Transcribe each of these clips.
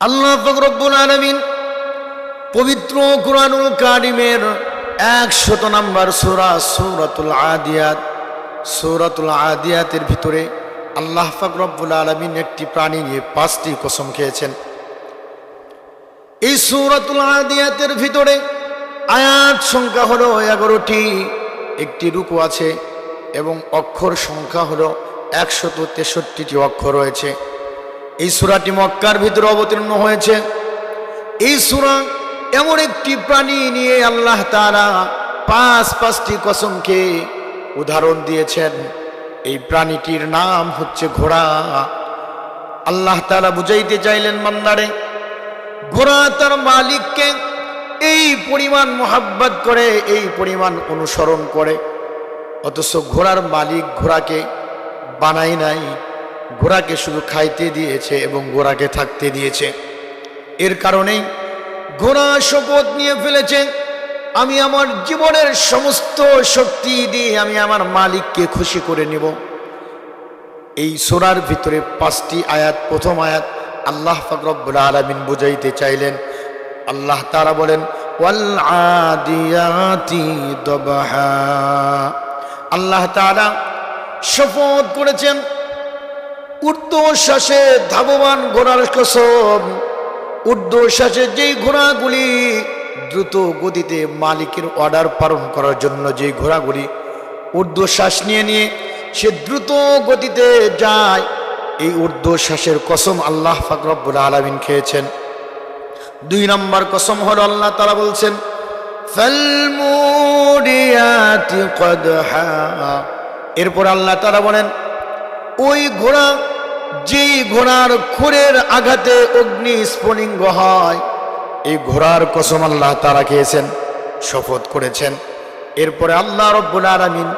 আল্লাহ ফকরব্বুল আলমিন পবিত্র কোরআনুল কারিমের একশত নাম্বার সুরা সৌরাতুল আদিয়াত, সৌরাতুল আদিয়াতের ভিতরে আল্লাহ ফকরব্বুল আলমিন একটি প্রাণী নিয়ে পাঁচটি কসম খেয়েছেন। এই সৌরাতুল আদিয়াতের ভিতরে আয়াত সংখ্যা হলো এগারোটি, একটি রুকু আছে এবং অক্ষর সংখ্যা হলো একশত তেষট্টিটি অক্ষর রয়েছে। এই সুরাটি মক্কার ভিতরে অবতীর্ণ হয়েছে। এই সুরা এমন একটি প্রাণী নিয়ে আল্লাহ তারা পাঁচ পাঁচটি কসমকে উদাহরণ দিয়েছেন। এই প্রাণীটির নাম হচ্ছে ঘোড়া। আল্লাহ তারা বুঝাইতে চাইলেন মান্দারে ঘোড়া তার মালিককে এই পরিমাণ মোহাব্বত করে, এই পরিমাণ অনুসরণ করে। অথচ ঘোড়ার মালিক ঘোড়াকে বানাই নাই। ঘোড়াকে শুধু খাইতে দিয়েছে এবং ঘোড়াকে থাকতে দিয়েছে। এর কারণেই ঘোড়া শপথ নিয়ে ফেলেছে, আমি আমার জীবনের সমস্ত শক্তি দিয়ে আমি আমার মালিককে খুশি করে নিব। এই সোরার ভিতরে পাঁচটি আয়াত, প্রথম আয়াত আল্লাহ ফকরবুল আলমিন বুঝাইতে চাইলেন। আল্লাহ তারা বলেন আল্লাহ তারা শপথ করেছেন ঊর্ধ্বশ্বাসে ধাবমান ঘোড়ার কসম। ঊর্ধ্বশ্বাসে যেই ঘোড়াগুলি দ্রুত গতিতে মালিকের অর্ডার পালন করার জন্য যেই ঘোড়াগুলি ঊর্ধ্বশ্বাস নিয়ে নিয়ে সে দ্রুত গতিতে যায়, এই ঊর্ধ্বশ্বাসের কসম আল্লাহ ফাকরবুল আলমিন খেয়েছেন। দুই নম্বর কসম হল আল্লাহ তারা বলছেন এরপর আল্লাহ তারা বলেন ওই ঘোড়া, যেই ঘোড়ার খুরের আঘাতে অগ্নি স্ফুলিঙ্গ হয়। এই ঘোড়ার কসম আল্লাহ তারা খেয়েছেন, শপথ করেছেন। এরপরে আল্লাহ রব্বুল আলমিন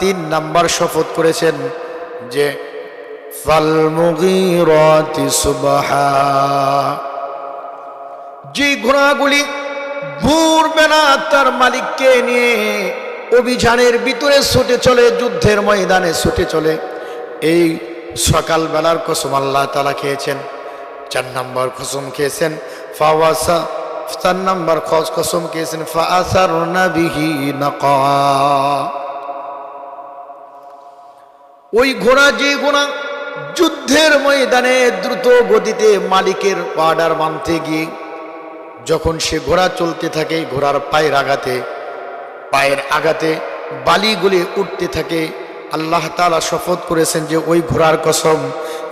তিন নাম্বার শপথ করেছেন যে যে ঘোড়াগুলি ভোরবেলা তার মালিককে নিয়ে অভিযানের ভিতরে ছুটে চলে, যুদ্ধের ময়দানে ছুটে চলে এই সকালবেলার কসম আল্লাহ তালা খেয়েছেন, চার নম্বর কসম খেয়েছেন, ফাওয়াসা, চার নম্বর খস কসম খেয়েছেন ফাসার নাবিহি নকা। ওই ঘোড়া যে ঘোড়া যুদ্ধের ময়দানে দ্রুত গতিতে মালিকের অর্ডার মানতে গিয়ে যখন সে ঘোড়া চলতে থাকে, ঘোড়ার পায়ের আঘাতে পায়ের আঘাতে বালিগুলি উঠতে থাকে আল্লাহ তালা শপথ করেছেন যে ওই ঘোড়ার কসম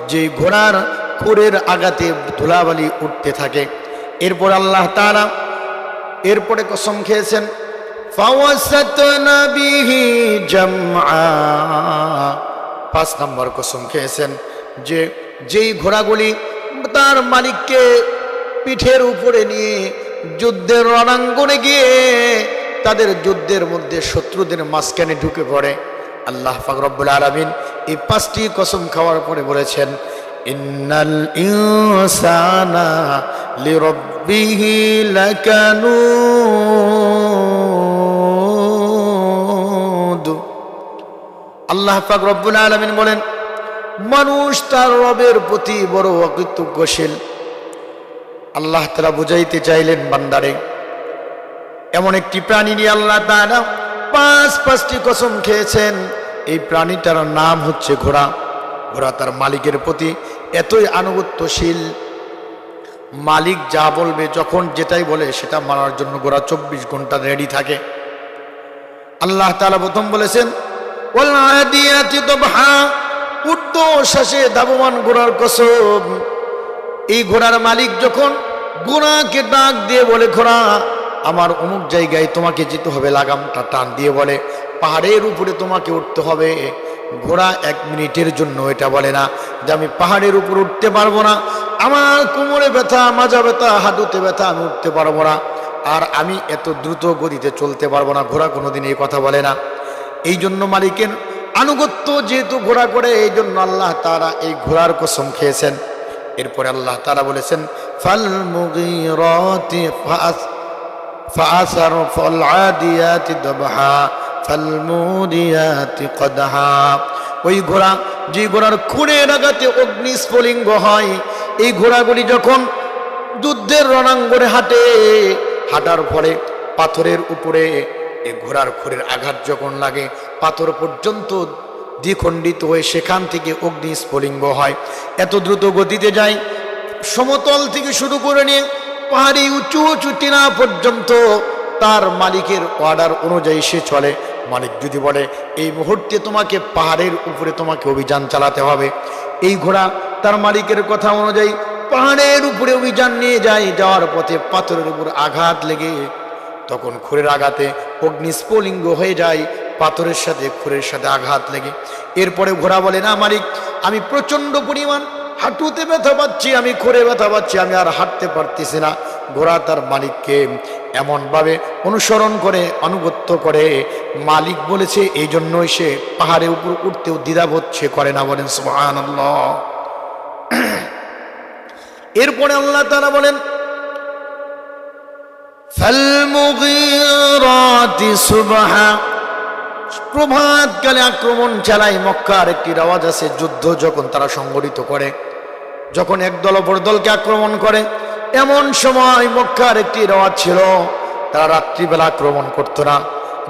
যে ঘোড়ার খুরের আঘাতে ধুলাবালি উঠতে থাকে। এরপর আল্লাহ তালা এরপরে কসম খেয়েছেন পাঁচ নম্বর কসম খেয়েছেন যে যেই ঘোড়াগুলি তার মালিককে পিঠের উপরে নিয়ে যুদ্ধের রণাঙ্গনে গিয়ে তাদের যুদ্ধের মধ্যে শত্রুদের মাঝখানে ঢুকে পড়ে। আল্লাহ ফাকরবুল আলমিন এই পাঁচটি কসম খাওয়ার পরে বলেছেন, ইন্নাল ইনসানা লিরব্বিহি লাকানুদ। আল্লাহ পাক রব্বুল আলমিন বলেন, মানুষ তার রবের প্রতি বড় অকৃতজ্ঞশীল। আল্লাহ তারা বুঝাইতে চাইলেন, বান্দারে, এমন একটি প্রাণী নিয়ে আল্লাহ তারা পাঁচ পাঁচটি কসম খেয়েছেন। এই প্রাণীটার নাম হচ্ছে ঘোড়া। ঘোড়া তার মালিকের প্রতি এতই আনুগত্যশীল। মালিক যা বলবে, যখন যেটাই বলে, সেটা মানার জন্য ঘোড়া চব্বিশ ঘণ্টা রেডি থাকে। আল্লাহ তালা প্রথম বলেছেন উঠত শ্বাসে ধাবমান ঘোড়ার কসম। এই ঘোড়ার মালিক যখন ঘোড়াকে ডাক দিয়ে বলে, ঘোড়া আমার অমুক জায়গায় তোমাকে যেতে হবে, লাগামটা টান দিয়ে বলে, পাহাড়ের উপরে তোমাকে উঠতে হবে। ঘোড়া এক মিনিটের জন্য এটা বলে না যে আমি পাহাড়ের উপর উঠতে পারব না। আমার কোমরে ব্যথা, মাজা ব্যথা, হাঁটুতে ব্যথা, আমি উঠতে পারব না। আর আমি এত দ্রুত গতিতে চলতে পারব না, ঘোড়া কোনোদিন এই কথা বলে না। এই জন্য মালিকের আনুগত্য যেহেতু ঘোড়া করে, এই জন্য আল্লাহ তারা এই ঘোড়ার কসম খেয়েছেন। এরপরে আল্লাহ তারা বলেছেন, ফাল মুগিরাতি ফাস আদিয়াতি দবহা ফাল মুদিয়াতি কদহা ওই ঘোড়া, যে ঘোড়ার খুঁড়ে লাগাতে অগ্নি স্ফুলিঙ্গ হয়, এই ঘোড়াগুলি যখন যুদ্ধের রণাঙ্গনে হাঁটে, হাঁটার ফলে পাথরের উপরে এ ঘোড়ার খড়ের আঘাত যখন লাগে, পাথর পর্যন্ত দ্বিখণ্ডিত হয়ে সেখান থেকে অগ্নি স্ফুলিঙ্গ হয়। এত দ্রুত গতিতে যায়, সমতল থেকে শুরু করে নিয়ে পাহাড়ি উঁচু উঁচু টিনা পর্যন্ত তার মালিকের অর্ডার অনুযায়ী সে চলে। মালিক যদি বলে, এই মুহূর্তে তোমাকে পাহাড়ের উপরে তোমাকে অভিযান চালাতে হবে। এই ঘোড়া তার মালিকের কথা অনুযায়ী পাহাড়ের উপরে অভিযান নিয়ে যায়। যাওয়ার পথে পাথরের উপর আঘাত লেগে তখন খুরের আঘাতে অগ্নিস্ফুলিঙ্গ হয়ে যায়। পাথরের সাথে খুরের সাথে আঘাত লেগে। এরপরে ঘোড়া বলে, না মালিক, আমি প্রচণ্ড পরিমাণ হাঁটুতে ব্যথা পাচ্ছি আমি খুরে ব্যথা পাচ্ছি আমি আর হাঁটতে পারতেছি না ঘোড়া তার মালিককে এমনভাবে অনুসরণ করে আনুগত্য করে মালিক বলেছে এই জন্যই সে পাহাড়ের উপর উঠতেও দ্বিধাবোধ সে করে না বলেন সুহান এরপরে আল্লাহ তারা বলেন فالمغيرات সুবহা প্রভাতকালে আক্রমণ চালায় মক্কার একটি আওয়াজ আছে, যুদ্ধ যখন তারা সংগঠিত করে, যখন একদল অপর দলকে আক্রমণ করে, এমন সময় মক্কার একটি রেওয়াজ ছিল, তারা রাত্রিবেলা আক্রমণ করতো না।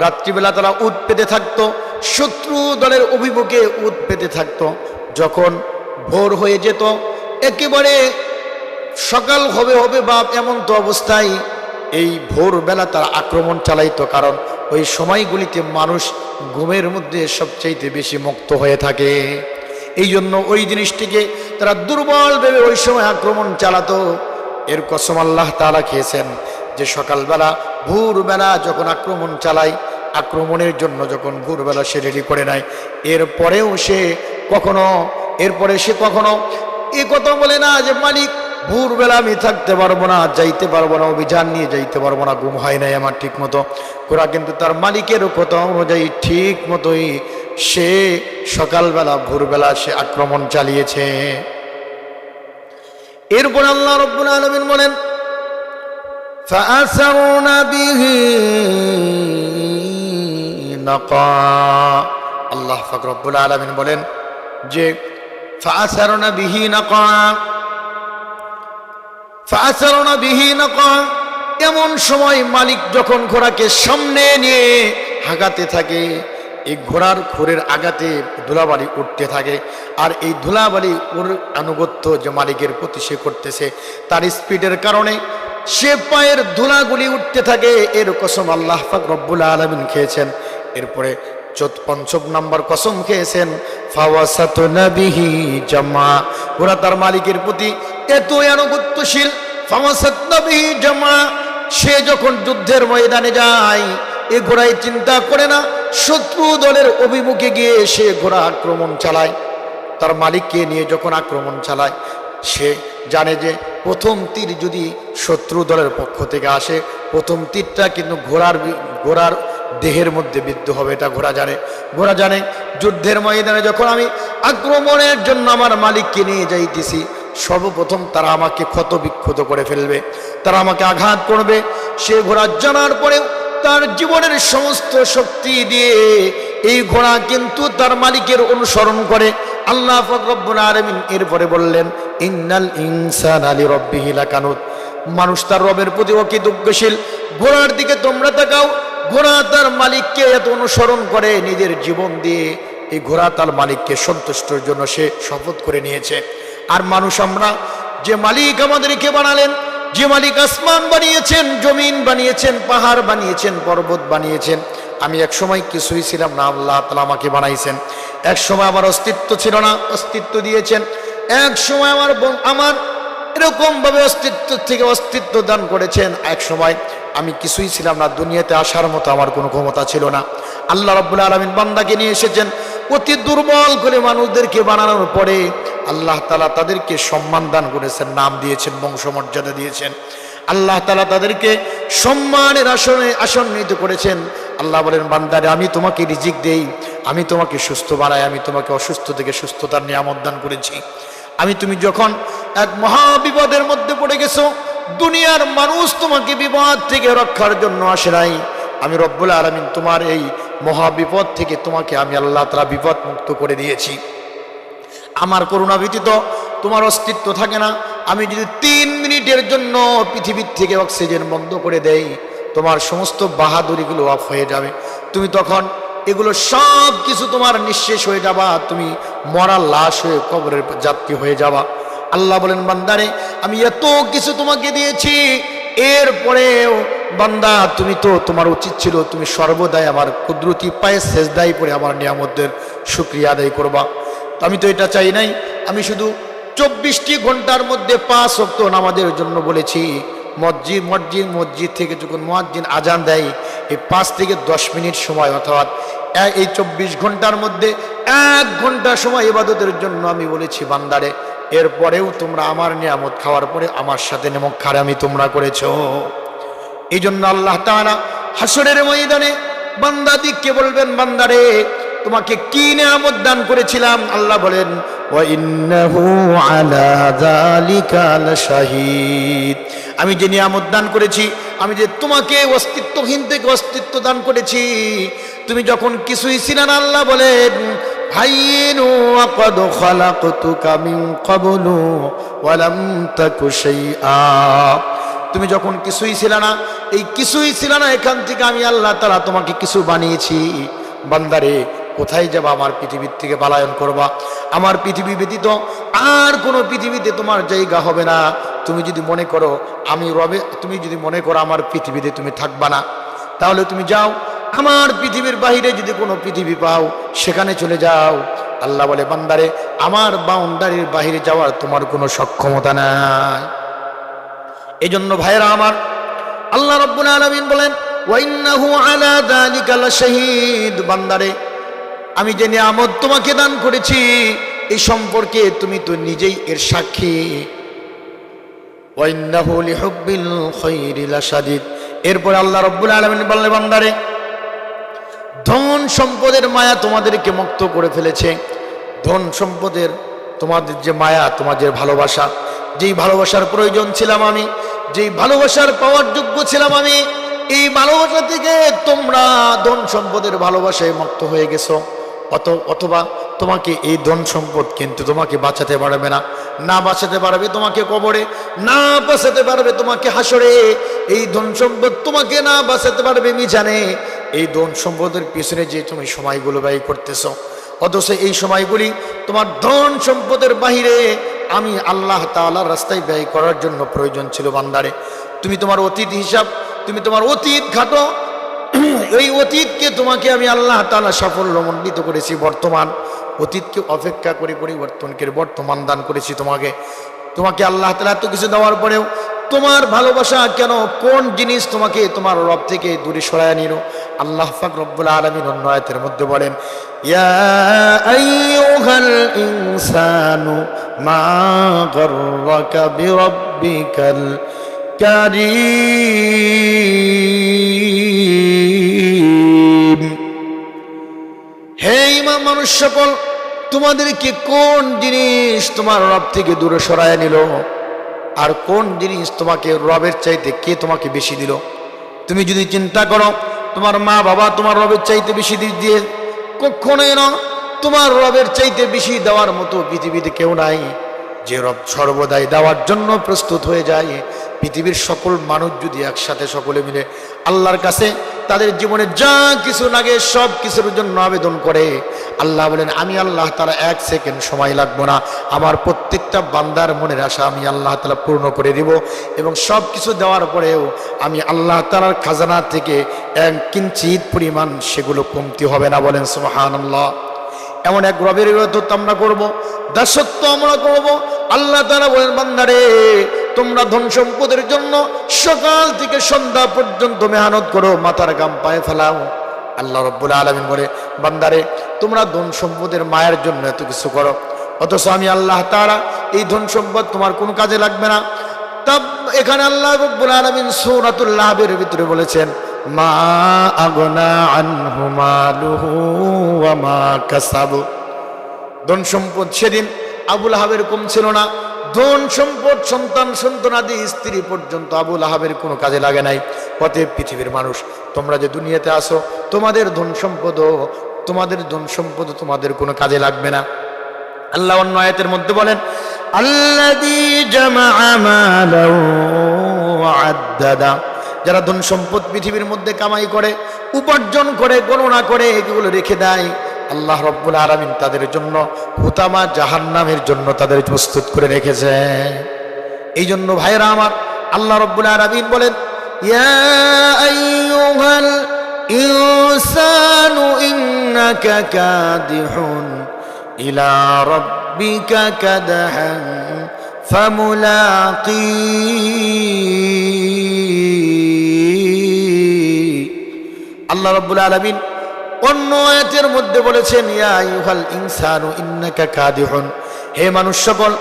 রাত্রিবেলা তারা উদ পেতে থাকতো, শত্রু দলের অভিমুখে উদ পেতে থাকতো। যখন ভোর হয়ে যেত, একেবারে সকাল হবে হবে বাপ এমন তো অবস্থায় এই ভোরবেলা তারা আক্রমণ চালাইতো, কারণ ওই সময়গুলিতে মানুষ ঘুমের মধ্যে সবচাইতে বেশি মুক্ত হয়ে থাকে। এই জন্য ওই জিনিসটিকে তারা দুর্বল ভেবে ওই সময় আক্রমণ চালাতো। এর কসম আল্লাহ তালা খেয়েছেন যে সকালবেলা ভোরবেলা যখন আক্রমণ চালায়, আক্রমণের জন্য যখন ভোরবেলা সে রেডি করে নেয়, এরপরেও সে কখনো, এরপরে সে কখনো এ কথা বলে না যে মালিক ভোরবেলা আমি থাকতে পারব না, যাইতে পারব না, অভিযান নিয়ে যাইতে পারব না, ঘুম হয় নাই আমার ঠিক মতো। ঘোড়া কিন্তু তার মালিকের কথা অনুযায়ী ঠিক মতোই সে সকালবেলা, ভোরবেলা সে আক্রমণ চালিয়েছে। এরপর আল্লাহ রব্বুল আলমিন বলেন আল্লাহ ফাকরবুল আলমিন বলেন যে ফাঁসারনা বিহীন নাকা ফাসারনা বিহি নাকা। এমন সময় মালিক যখন ঘোড়াকে সামনে নিয়ে হাগাতে থাকে, এই ঘোড়ার খুরের আঘাতে ধুলাবালি উঠতে থাকে। আর এই ধুলাবালি ওর আনুগত্য যে মালিকের প্রতি সে করতেছে, তার স্পিডের কারণে সে পায়ের ধুলাগুলি উঠতে থাকে। এর কসম আল্লাহ ফাক রব্বুল আলমিন খেয়েছেন। এরপরে চোদ্দ পঞ্চম নম্বর কসম খেয়েছেন ফাওয়াসাত জামা। ওরা তার মালিকের প্রতি এত আনুগত্যশীল সে যখন যুদ্ধের ময়দানে যায়, এ ঘোড়ায় চিন্তা করে না, শত্রু দলের অভিমুখে গিয়ে সে ঘোড়া আক্রমণ চালায়। তার মালিককে নিয়ে যখন আক্রমণ চালায়, সে জানে যে প্রথম তীর যদি শত্রু দলের পক্ষ থেকে আসে, প্রথম তীরটা কিন্তু ঘোড়ার ঘোড়ার দেহের মধ্যে বিদ্ধ হবে, এটা ঘোড়া জানে। ঘোড়া জানে, যুদ্ধের ময়দানে যখন আমি আক্রমণের জন্য আমার মালিককে নিয়ে যাইতেছি সর্বপ্রথম তারা আমাকে ক্ষত বিক্ষত করে ফেলবে। তারা আমাকে আঘাত করবে। সে ঘোড়া জানার পরেও তার জীবনের সমস্ত শক্তি দিয়ে এই ঘোড়া কিন্তু তার মালিকের অনুসরণ করে। আল্লাহ ফকরব্বুল আলমিন এরপরে বললেন, ইন্নাল ইনসান আলী রব্বিহি লাকানুত। মানুষ তার রবের প্রতি অকৃতজ্ঞশীল। ঘোড়ার দিকে তোমরা তাকাও। ঘোড়া তার মালিককে এত অনুসরণ করে নিজের জীবন দিয়ে। এই ঘোড়া তার মালিককে সন্তুষ্টর জন্য সে শপথ করে নিয়েছে। আর মানুষ আমরা, যে মালিক আমাদেরকে বানালেন, যে মালিক আসমান বানিয়েছেন, জমিন বানিয়েছেন, পাহাড় বানিয়েছেন, পর্বত বানিয়েছেন, আমি এক সময় কিছুই ছিলাম না, আল্লাহ তালা আমাকে বানাইছেন। এক সময় আমার অস্তিত্ব ছিল না, অস্তিত্ব দিয়েছেন। এক সময় আমার আমার এরকম ভাবে অস্তিত্ব থেকে অস্তিত্ব দান করেছেন। এক সময় আমি কিছুই ছিলাম না, দুনিয়াতে আসার মতো আমার কোনো ক্ষমতা ছিল না। আল্লাহ রব্বুল আলমিন বান্দাকে নিয়ে এসেছেন অতি দুর্বল করে মানুষদেরকে বানানোর পরে আল্লাহ তালা তাদেরকে সম্মান দান করেছেন, নাম দিয়েছেন, বংশমর্যাদা দিয়েছেন। আল্লাহ তালা তাদেরকে সম্মানের আসনে আসন্বিত করেছেন। আল্লাহ বলেন, বান্দারে, আমি তোমাকে রিজিক দেই, আমি তোমাকে সুস্থ বানাই, আমি তোমাকে অসুস্থ থেকে সুস্থতার নিয়ামত দান করেছি। আমি তুমি যখন এক মহা বিপদের মধ্যে পড়ে গেছো, দুনিয়ার মানুষ তোমাকে বিপদ থেকে রক্ষার জন্য আসে নাই। আমি রব্বুল আলমিন তোমার এই মহা বিপদ থেকে তোমাকে আমি আল্লাহ তালা বিপদ মুক্ত করে দিয়েছি। আমার করুণা ব্যতীত তোমার অস্তিত্ব থাকে না। আমি যদি তিন মিনিটের জন্য পৃথিবীর থেকে অক্সিজেন বন্ধ করে দেই, তোমার সমস্ত বাহাদুরিগুলো অফ হয়ে যাবে। তুমি তখন এগুলো সব কিছু তোমার নিঃশেষ হয়ে যাবা, তুমি মরা লাশ হয়ে কবরের যাত্রী হয়ে যাবা। আল্লাহ বলেন, বান্দারে, আমি এত কিছু তোমাকে দিয়েছি, এরপরেও বান্দা, তুমি তো তোমার উচিত ছিল তুমি সর্বদাই আমার কুদরতি পায়ে শেষদাই পরে আমার নিয়ামতের শুক্রিয়া আদায় করবা। আমি তো এটা চাই নাই। আমি শুধু চব্বিশটি ঘণ্টার মধ্যে পাঁচ অক্ত নামাজের জন্য বলেছি, মসজিদ মসজিদ মসজিদ থেকে যখন মসজিদ আজান দেয়, এই পাঁচ থেকে দশ মিনিট সময় অর্থাৎ এই চব্বিশ ঘণ্টার মধ্যে এক ঘণ্টা সময় ইবাদতের জন্য আমি বলেছি, বান্দারে, এরপরেও তোমরা আমার নিয়ামত খাওয়ার পরে আমার সাথে নেমক খারামি তোমরা করেছ। এই জন্য আল্লাহ তাআলা হাসরের ময়দানে বান্দা দিককে বলবেন বান্দারে তোমাকে কি নিয়ামত দান করেছিলাম? আল্লাহ বলেন আমি যে নিয়ামত দান করেছি, আমি যে তোমাকে অস্তিত্বহীন থেকে অস্তিত্ব দান করেছি, তুমি যখন কিছুই ছিলে না, আল্লাহ বলেন হাইনু তুমি যখন কিছুই ছিল না, এই কিছুই ছিল না, এখান থেকে আমি আল্লাহ তালা তোমাকে কিছু বানিয়েছি। বান্দারে, কোথায় যাবা আমার পৃথিবীর থেকে পালায়ন করবা? আমার পৃথিবী ব্যতীত আর কোনো পৃথিবীতে তোমার জায়গা হবে না। তুমি যদি মনে করো, আমি রবে, তুমি যদি মনে করো আমার পৃথিবীতে তুমি থাকবা না, তাহলে তুমি যাও, আমার পৃথিবীর বাইরে যদি কোনো পৃথিবী পাও, সেখানে চলে যাও। আল্লাহ বলে, বান্দারে, আমার বাউন্ডারির বাইরে যাওয়ার তোমার কোনো সক্ষমতা নাই। এই জন্য ভাইরা আমার, আল্লাহ রব্বুল আলমিন বলেন বান্দারে, আমি যে নিয়ামত তোমাকে দান করেছি এই সম্পর্কে তুমি তো নিজেই এর সাক্ষী। এরপর আল্লাহ রব্বুল আলামিন বললেন, বান্দারে, ধন সম্পদের মায়া তোমাদেরকে মুক্ত করে ফেলেছে। ধন সম্পদের তোমাদের যে মায়া, তোমাদের ভালোবাসা যেই ভালোবাসার প্রয়োজন ছিলাম আমি, যেই ভালোবাসার পাওয়ার যোগ্য ছিলাম আমি, এই ভালোবাসা থেকে তোমরা ধন সম্পদের ভালোবাসায় মুক্ত হয়ে গেছো। অত, অথবা তোমাকে এই ধন সম্পদ কিন্তু তোমাকে বাঁচাতে পারবে না। না বাঁচাতে পারবে তোমাকে কবরে, না বাঁচাতে পারবে তোমাকে হাসরে। এই ধন সম্পদ তোমাকে না বাঁচাতে পারবে মিজানে। এই ধন সম্পদের পিছনে যে তুমি সময়গুলো ব্যয় করতেছ, অথচ এই সময়গুলি তোমার ধন সম্পদের বাহিরে আমি আল্লাহ তাআলার রাস্তায় ব্যয় করার জন্য প্রয়োজন ছিল বান্দারে। তুমি তোমার অতীত হিসাব, তুমি তোমার অতীত ঘাটো এই অতীতকে তোমাকে আমি আল্লাহ তাআলা সাফল্যমণ্ডিত করেছি বর্তমান। অতীতকে অপেক্ষা করে পরিবর্তনকে বর্তমান দান করেছি তোমাকে। তোমাকে আল্লাহ তাআলা এত কিছু দেওয়ার পরেও তোমার ভালোবাসা কেন, কোন জিনিস তোমাকে তোমার রব থেকে দূরে সরায় নিল? আল্লাহ ফাক আলমিন অন্য আয়াতের মধ্যে বলেন, ইয়া মা গররাকা বিরাব্বিকাল কারীম। হে ইমাম মানুষ সকল, তোমাদেরকে কোন জিনিস তোমার রব থেকে দূরে সরায় নিল? আর কোন জিনিস তোমাকে রবের চাইতে কে তোমাকে বেশি দিল? তুমি যদি চিন্তা করো, তোমার মা বাবা তোমার রবের চাইতে বেশি দিয়ে কখনোই না তোমার রবের চাইতে বেশি দেওয়ার মতো পৃথিবীতে কেউ নাই। যে রব সর্বদাই দেওয়ার জন্য প্রস্তুত হয়ে যায়। পৃথিবীর সকল মানুষ যদি একসাথে সকলে মিলে আল্লাহর কাছে তাদের জীবনে যা কিছু লাগে সব কিছুর জন্য আবেদন করে, আল্লাহ বলেন, আমি আল্লাহ তারা এক সেকেন্ড সময় লাগবো না। আমার প্রত্যেকটা বান্দার মনের আশা আমি আল্লাহ তালা পূর্ণ করে দিব এবং সব কিছু দেওয়ার পরেও আমি আল্লাহ তালার খাজানা থেকে এক কিঞ্চিত পরিমাণ সেগুলো কমতি হবে না বলেন সুহান আল্লাহ এমন এক রবের ইবাদত আমরা করব, দাসত্ব আমরা করব। আল্লাহ তারা বলেন, বান্দারে, তোমরা ধন সম্পদের জন্য সকাল থেকে সন্ধ্যা পর্যন্ত মেহনত করো, মাথার গাম পায়ে ফেলাও। আল্লাহ রব্বুল আলমিন বলে, বান্দারে, তোমরা ধন সম্পদের মায়ের জন্য এত কিছু করো। অথচ আমি আল্লাহ তারা এই ধন সম্পদ তোমার কোনো কাজে লাগবে না। তা এখানে আল্লাহ রব্বুল আলমিন সৌরাতুল্লাহের ভিতরে বলেছেন, মা আগনা আনহু মালুহু মা কাসাবু। ধন সম্পদ সেদিন আবুল আহাবের কম ছিল না। ধন সম্পদ, সন্তান সন্তানাদি, স্ত্রী পর্যন্ত আবুল আহাবের কোনো কাজে লাগে নাই। অতএব পৃথিবীর মানুষ, তোমরা যে দুনিয়াতে আসো তোমাদের ধন সম্পদও তোমাদের ধন সম্পদ তোমাদের কোনো কাজে লাগবে না। আল্লাহ অন্য আয়াতের মধ্যে বলেন, আল্লাযী যারা ধন সম্পদ পৃথিবীর মধ্যে কামাই করে, উপার্জন করে, গণনা করে, এগুলো রেখে দেয়, আল্লাহ রব্বুল আলামিন তাদের জন্য হুতামা জাহান্নামের জন্য তাদের প্রস্তুত করে রেখেছে। এই জন্য ভাইরা আমার, আল্লাহ রব্বুল আলামিন বলেন ইলা রাব্বিকা কাদহান ফামুলাকি। আল্লাহ রব্বুল আলমিন অন্য আয়াতের মধ্যে বলেছেন ইনসানু হে মানুষ সকল,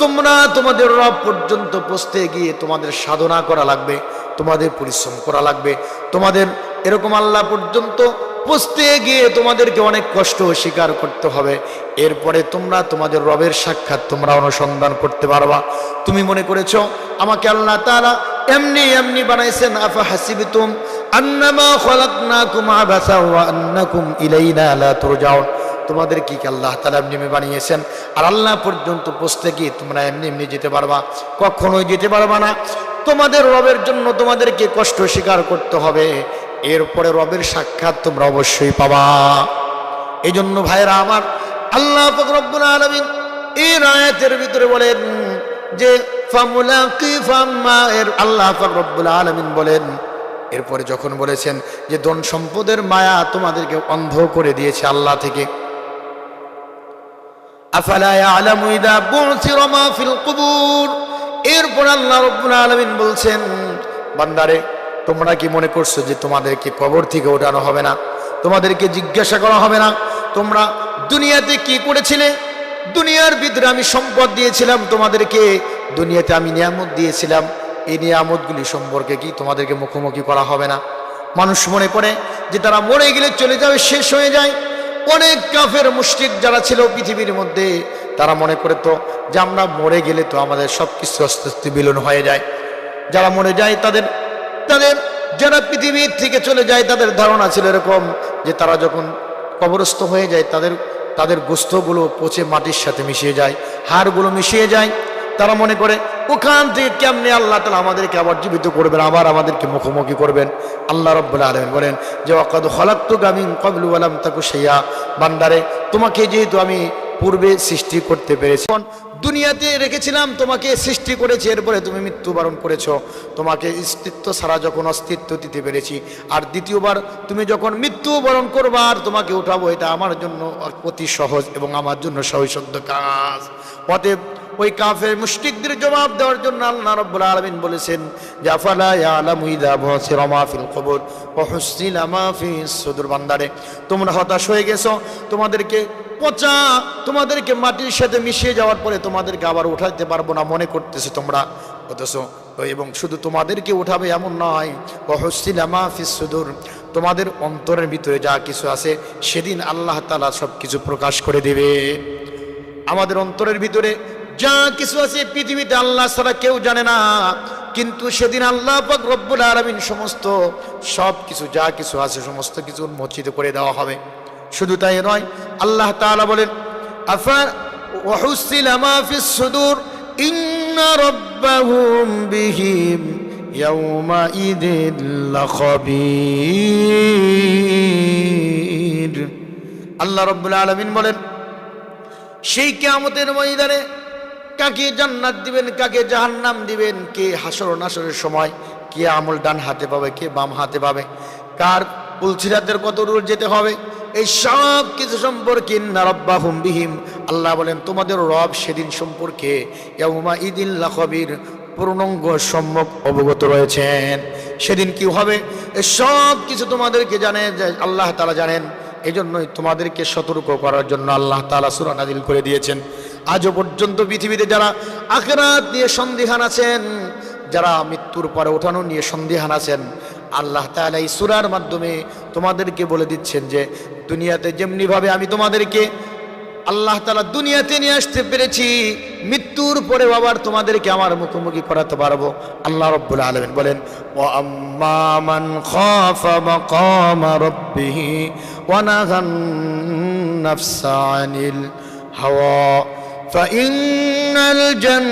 তোমরা তোমাদের রব পর্যন্ত পৌঁছতে গিয়ে তোমাদের সাধনা করা লাগবে, তোমাদের পরিশ্রম করা লাগবে, তোমাদের এরকম আল্লাহ পর্যন্ত পৌঁছতে গিয়ে তোমাদেরকে অনেক কষ্ট স্বীকার করতে হবে। এরপরে তোমরা তোমাদের রবের সাক্ষাৎ তোমরা অনুসন্ধান করতে পারবা। তুমি মনে করেছ, আমাকে আল্লাহ তারা এমনি এমনি বানাইছেন, আফা হাসিবিতুম? আন্নামা খলাকনাকুম আবাসা ওয়া আন্নাকুম ইলাইনা তোমাদের কি আল্লাহ তালা এমনি এমনি বানিয়েছেন? আর আল্লাহ পর্যন্ত পৌঁছতে গিয়ে তোমরা এমনি এমনি যেতে পারবা? কখনোই যেতে পারবা না। তোমাদের রবের জন্য তোমাদেরকে কষ্ট স্বীকার করতে হবে। এরপরে রবের সাক্ষাৎ তোমরা অবশ্যই পাবা। এই জন্য ভাইরা আমার আল্লাহ পাক রব্বুল আলামিন এই আয়াতের ভিতরে বলেন যে আল্লাহ পাক রব্বুল আলামিন বলেন। এরপরে যখন বলেছেন যে, ধন সম্পদের মায়া তোমাদেরকে অন্ধ করে দিয়েছে আল্লাহ থেকে। এরপর আল্লাহ রব্বুল আলমিন বলছেন, বান্দারে তোমরা কি মনে করছ যে তোমাদেরকে কবর থেকে ওঠানো হবে না? তোমাদেরকে জিজ্ঞাসা করা হবে না? তোমরা দুনিয়াতে কি করেছিলে? দুনিয়ার ভিতরে আমি সম্পদ দিয়েছিলাম তোমাদেরকে। দুনিয়াতে আমি নিয়ামত দিয়েছিলাম। এই নিয়ামতগুলি সম্পর্কে কি তোমাদেরকে মুখোমুখি করা হবে না? মানুষ মনে করে যে তারা মরে গেলে চলে যাবে, শেষ হয়ে যায়। অনেক কাফের, মুশরিক যারা ছিল পৃথিবীর মধ্যে, তারা মনে করে তো যে আমরা মরে গেলে তো আমাদের সব কিছু অস্তিত্ব বিলীন হয়ে যায়। যারা মরে যায় তাদের তাদের যারা পৃথিবীর থেকে চলে যায়, তাদের ধারণা ছিল এরকম যে তারা যখন কবরস্থ হয়ে যায়, তাদের তাদের গোস্তগুলো পচে মাটির সাথে মিশিয়ে যায়, হাড়গুলো মিশিয়ে যায়। তারা মনে করে, ওখান থেকে কেমনে আল্লাহ তালা আমাদেরকে আবার জীবিত করবেন, আবার আমাদেরকে মুখোমুখি করবেন? আল্লাহ রব্বুল আলমিন বলেন, যে অকাদ হলাক্ত গামিন কবলু আলম তাকু সেইয়া বান্দারে, তোমাকে যেহেতু আমি পূর্বে সৃষ্টি করতে পেরেছি দুনিয়াতে রেখেছিলাম, তোমাকে সৃষ্টি করেছি, এরপরে তুমি মৃত্যুবরণ করেছ। তোমাকে অস্তিত্ব ছাড়া যখন অস্তিত্ব দিতে পেরেছি। আর দ্বিতীয়বার, তুমি যখন মৃত্যুবরণ করবা, আর তোমাকে উঠাবো, এটা আমার জন্য অতি সহজ এবং আমার জন্য সহজসাধ্য কাজ। অতএব, ওই কাফের মুশরিকদের জবাব দেওয়ার জন্য আল্লাহ রাব্বুল আলামিন বলেছেন জাফালা ইয়ালামু ইদা বুসিরা মা ফিল কবর, ওয়া হুসিলা মা সুদুর বান্দারে। তোমরা হতাশ হয়ে গেছো, তোমাদেরকে পচা, তোমাদেরকে মাটির সাথে মিশিয়ে যাওয়ার পরে তোমাদেরকে আবার উঠাতে পারব না মনে করতেছো তোমরা। অথচ এবং শুধু তোমাদেরকে উঠাবে এমন নয় ওহসিলা মা ফিস সুদুর, তোমাদের অন্তরের ভিতরে যা কিছু আছে, সেদিন আল্লাহ তাআলা সব কিছু প্রকাশ করে দেবে। আমাদের অন্তরের ভিতরে যা কিছু আছে, পৃথিবীতে আল্লাহ ছাড়া কেউ জানে না। কিন্তু সেদিন আল্লাহ রব্বুল আলামিন সমস্ত সব কিছু যা কিছু আছে, সমস্ত কিছু উন্মোচিত করে দেওয়া হবে। শুধু তাই নয়, আল্লাহ তাআলা বলেন, আফা ওয়াহুসিল মা ফিস সুদূর, ইন্না রাব্বাহুম বিহিম ইয়াউমাইদিন লাখাবীর। আল্লাহ রব্বুল আলামিন বলেন, সেই কেয়ামতের ময়দানে কাকে জান্নাত দিবেন, কাকে জাহান্নাম দিবেন, কে হাসর নাসরের সময় কে আমল ডান হাতে পাবে, কে বাম হাতে পাবে? কার পুলসিরাতের কত দূর যেতে হবে? এই সব কিছু সম্পর্কে নারব্বাহুম বিহিম। আল্লাহ বলেন, তোমাদের রব সেদিন সম্পর্কে ইয়াউমা ইদিল্লা খবির পূর্ণাঙ্গ সম্যক অবগত রয়েছেন। সেদিন কি হবে? সব কিছু তোমাদেরকে জানে আল্লাহ তালা জানেন। এই জন্যই তোমাদেরকে সতর্ক করার জন্য আল্লাহ তালা সুরা নাজিল করে দিয়েছেন। আজও পর্যন্ত পৃথিবীতে যারা আখরাত নিয়ে সন্দিহান আছেন, যারা মৃত্যুর পরে ওঠানো নিয়ে সন্দিহান আছেন আল্লাহ তাআলা এই সুরার মাধ্যমে তোমাদেরকে বলে দিচ্ছেন যে দুনিয়াতে যেমনিভাবে আমি তোমাদেরকে আল্লাহ তালা দুনিয়াতে নিয়ে আসতে পেরেছি মৃত্যুর পরে আবার তোমাদেরকে আমার মুখোমুখি করাতে পারবো আল্লাহ রব্বুল আলমিন বলেন ও আম্মান খাফা মাকাম রব্বিহি ওয়া নাহান নাফসা আনিল হাওয়া فإن الجنة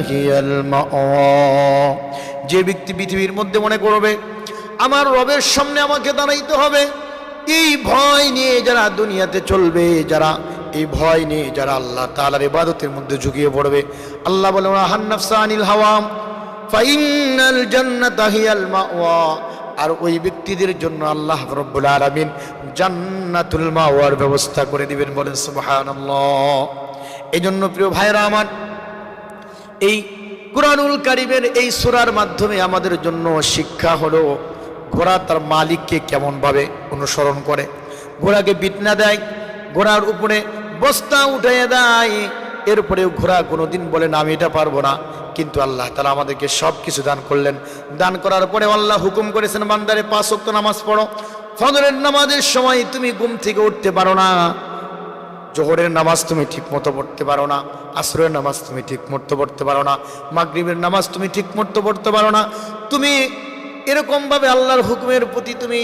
هي المأوى যে ব্যক্তি পৃথিবীর মধ্যে মনে করবে, আমার রবের সামনে আমাকে দাঁড়াইতে হবে। এই ভয় নিয়ে যারা দুনিয়াতে চলবে, যারা এই ভয় নিয়ে যারা আল্লাহ তালার ইবাদতের মধ্যে ঝুঁকিয়ে পড়বে, আল্লাহ বলে হান্নাফসা আনিল হাওয়াম আর ওই ব্যক্তিদের জন্য আল্লাহ রব্বুল আলামিন জান্নাতুল মাওয়ার ব্যবস্থা করে দিবেন বলেন, সুবহানাল্লাহ। এই জন্য প্রিয় ভাইরা আমার, এই কোরআনুল কারিমের এই সুরার মাধ্যমে আমাদের জন্য শিক্ষা হলো ঘোড়া তার মালিককে কেমনভাবে অনুসরণ করে। ঘোড়াকে বিটনা দেয়, ঘোড়ার উপরে বস্তা উঠাইয়া দেয় এরপরে ঘোড়া কোনোদিন বলে, না, আমি এটা পারব না। কিন্তু আল্লাহ তালা আমাদেরকে সব কিছু দান করলেন। দান করার পরে আল্লাহ হুকুম করেছেন, বান্দারে, পাঁচ ওয়াক্ত নামাজ পড়ো। ফজরের নামাজের সময় তুমি ঘুম থেকে উঠতে পারো না। জোহরের নামাজ তুমি ঠিক মতো পড়তে পারো না, আসরের নামাজ তুমি ঠিক মতো পড়তে পারো না, মাগরীবের নামাজ তুমি ঠিক মতো পড়তে পারো না। তুমি এরকমভাবে আল্লাহর হুকুমের প্রতি তুমি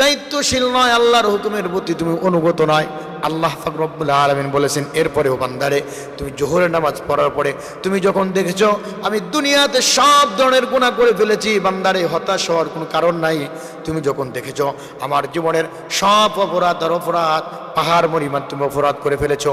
দায়িত্বশীল নয়, আল্লাহর হুকুমের প্রতি তুমি অনুগত নয়। আল্লাহ ফাকরবুল আলমিন বলেছেন এরপরেও বান্দারে, তুমি জোহরের নামাজ পড়ার পরে তুমি যখন দেখেছ, আমি দুনিয়াতে সব ধরনের গুণা করে ফেলেছি, বান্দারে হতাশ হওয়ার কোনো কারণ নাই। তুমি যখন দেখেছ, আমার জীবনের সব অপরাধ আর অপরাধ, পাহাড় মরিমাণ তুমি অপরাধ করে ফেলেছ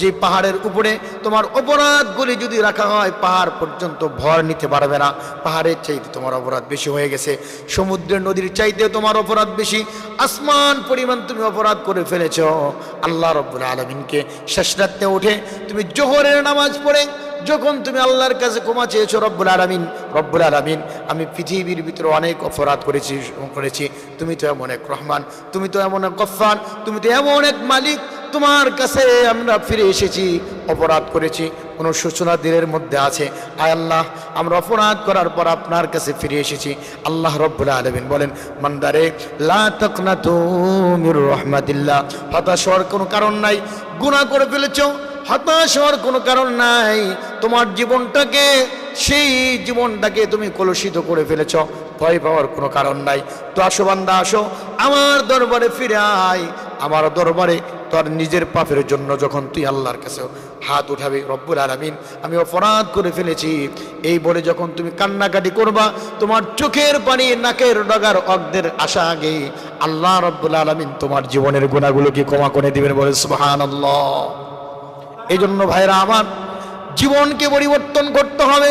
যে পাহাড়ের উপরে তোমার অপরাধগুলি যদি রাখা হয়, পাহাড় পর্যন্ত ভর নিতে পারবে না। পাহাড়ের চাইতে তোমার অপরাধ বেশি হয়ে গেছে। সমুদ্রের নদীর চাইতে তোমার অপরাধ বেশি। আসমান পরিমাণ তুমি অপরাধ করে ফেলেছো। আল্লাহ রব্বুল আলমিনকে শেষ রাত্রে উঠে তুমি জোহরের নামাজ পড়ে, যখন তুমি আল্লাহর কাছে ক্ষমা চেয়েছো, রব্বুল আলমিন রব্বুল আলমিন, আমি পৃথিবীর ভিতরে অনেক অপরাধ করেছি করেছি। তুমি তো এমন এক রহমান, তুমি তো এমন এক গফান তুমি তো এমন এক মালিক তোমার কাছে আমরা ফিরে এসেছি, অপরাধ করেছি, কোনো সূচনা দিনের মধ্যে আছে। আয় আল্লাহ, আমরা অপরাধ করার পর আপনার কাছে ফিরে এসেছি। আল্লাহ রব্বুল আলমিন বলেন মান্দারে লা তকনা তুমির রহমাতিল্লাহ। হতাশ হওয়ার কোনো কারণ নাই গুণা করে ফেলেছ, হতাশ হওয়ার কোনো কারণ নাই। তোমার জীবনটাকে, সেই জীবনটাকে তুমি কলুষিত করে ফেলেছ, ভয় পাওয়ার কোনো কারণ নাই। তো আসো বান্দা, আসো, আমার দরবারে ফিরে আয়। আমার দরবারে তোর নিজের পাপের জন্য যখন তুই আল্লাহর কাছে হাত উঠাবি, রব্বুল আলমিন, আমি অপরাধ করে ফেলেছি। এই বলে যখন তুমি কান্নাকাটি করবা, তোমার চোখের পানি, নাকের ডগার অগ্দের আশা আগে আল্লাহ রব্বুল আলমিন তোমার জীবনের গুণাগুলোকে ক্ষমা করে দিবেন, বলে সুবাহান এই জন্য ভাইরা আমার, জীবনকে পরিবর্তন করতে হবে,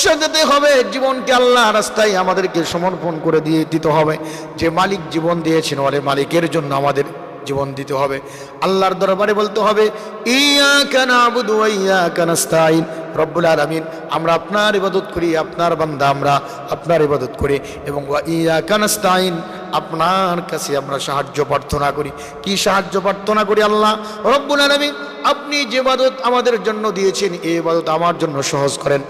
সাজাতে হবে, জীবনকে আল্লাহ রাস্তায় আমাদেরকে সমর্পণ করে দিয়ে দিতে হবে। যে মালিক জীবন দিয়েছেন, ওরে মালিকের জন্য আমাদের জীবন দিতে হবে। আল্লাহর দরবারে বলতে হবে ইয়া কানা আবুদু কানাস্তাইন রব্বুল আলামিন, আমরা আপনার ইবাদত করি, আপনার বান্দা আমরা আপনার ইবাদত করি এবং ইয়া কানাস্তাইন আপনার কাছে আমরা সাহায্য প্রার্থনা করি। কি সাহায্য প্রার্থনা করি আল্লাহ? রব্বুল আলামিন, আপনি যে ইবাদত আমাদের জন্য দিয়েছেন, এই ইবাদত আমার জন্য সহজ করেন।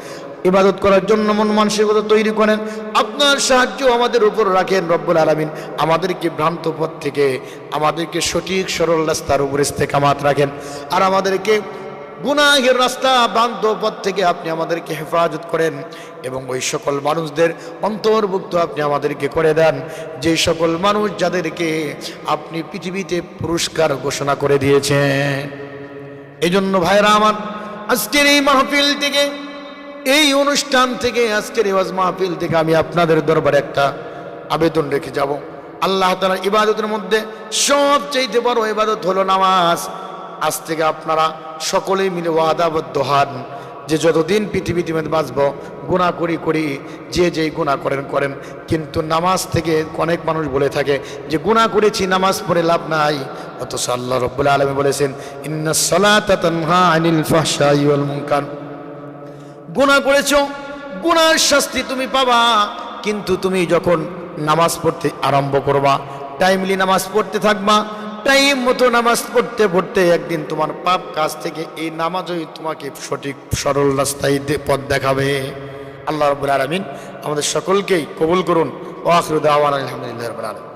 ইবাদত করার জন্য মন মানসিকতা তৈরি করেন। আপনার সাহায্য আমাদের উপর রাখেন রব্বুল আলমিন। আমাদেরকে ভ্রান্ত পথ থেকে, আমাদেরকে সঠিক, সরল রাস্তার উপর ইস্তেকামাত রাখেন। আর আমাদেরকে গুনাহের রাস্তা, ভ্রান্ত পথ থেকে আপনি আমাদেরকে হেফাজত করেন এবং ওই সকল মানুষদের অন্তর্ভুক্ত আপনি আমাদেরকে করে দেন। যে সকল মানুষ যাদেরকে আপনি পৃথিবীতে পুরস্কার ঘোষণা করে দিয়েছেন। এই জন্য ভাইরা আমার, আজকের এই মাহফিল থেকে এই অনুষ্ঠান থেকে, আজকের এই ওয়াজ মাহফিল থেকে আমি আপনাদের দরবারে একটা আবেদন রেখে যাব। আল্লাহ তালা ইবাদতের মধ্যে সবচেয়ে বড় ইবাদত হলো নামাজ। আজ থেকে আপনারা সকলেই মিলে ওয়াদাবদ্ধ হন যে যতদিন পৃথিবীতে বাঁচব গুণা করি করি, যে যেই গুণা করেন করেন। কিন্তু নামাজ থেকে অনেক মানুষ বলে থাকে যে গুণা করেছি, নামাজ পড়ে লাভ নাই। অথচ আল্লাহ রব্বুল আলমী বলেছেন ইন্না সলাতা আনিল গুণা করেছ গুনার শাস্তি তুমি পাবা, কিন্তু তুমি যখন নামাজ পড়তে আরম্ভ করবা টাইমলি নামাজ পড়তে থাকবা টাইম মতো নামাজ পড়তে পড়তে একদিন তোমার পাপ কাজ থেকে এই নামাজই তোমাকে সঠিক, সরল রাস্তায় পথ দেখাবে। আল্লাহ রবুল আলমিন আমাদের সকলকেই কবুল করুন। ও আখরুদ আলহামদুলিল্লাহ রব্বুল আলামিন।